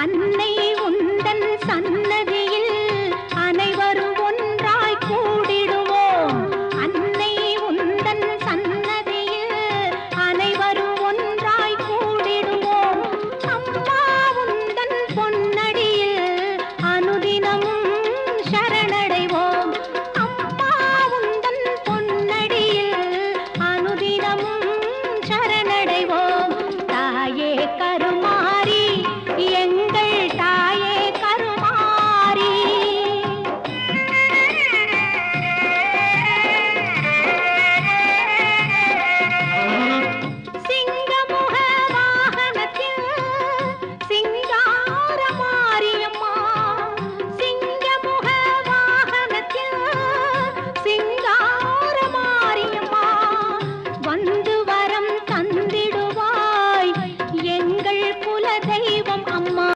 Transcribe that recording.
அன்னை உந்தன் சன் కుల దైవం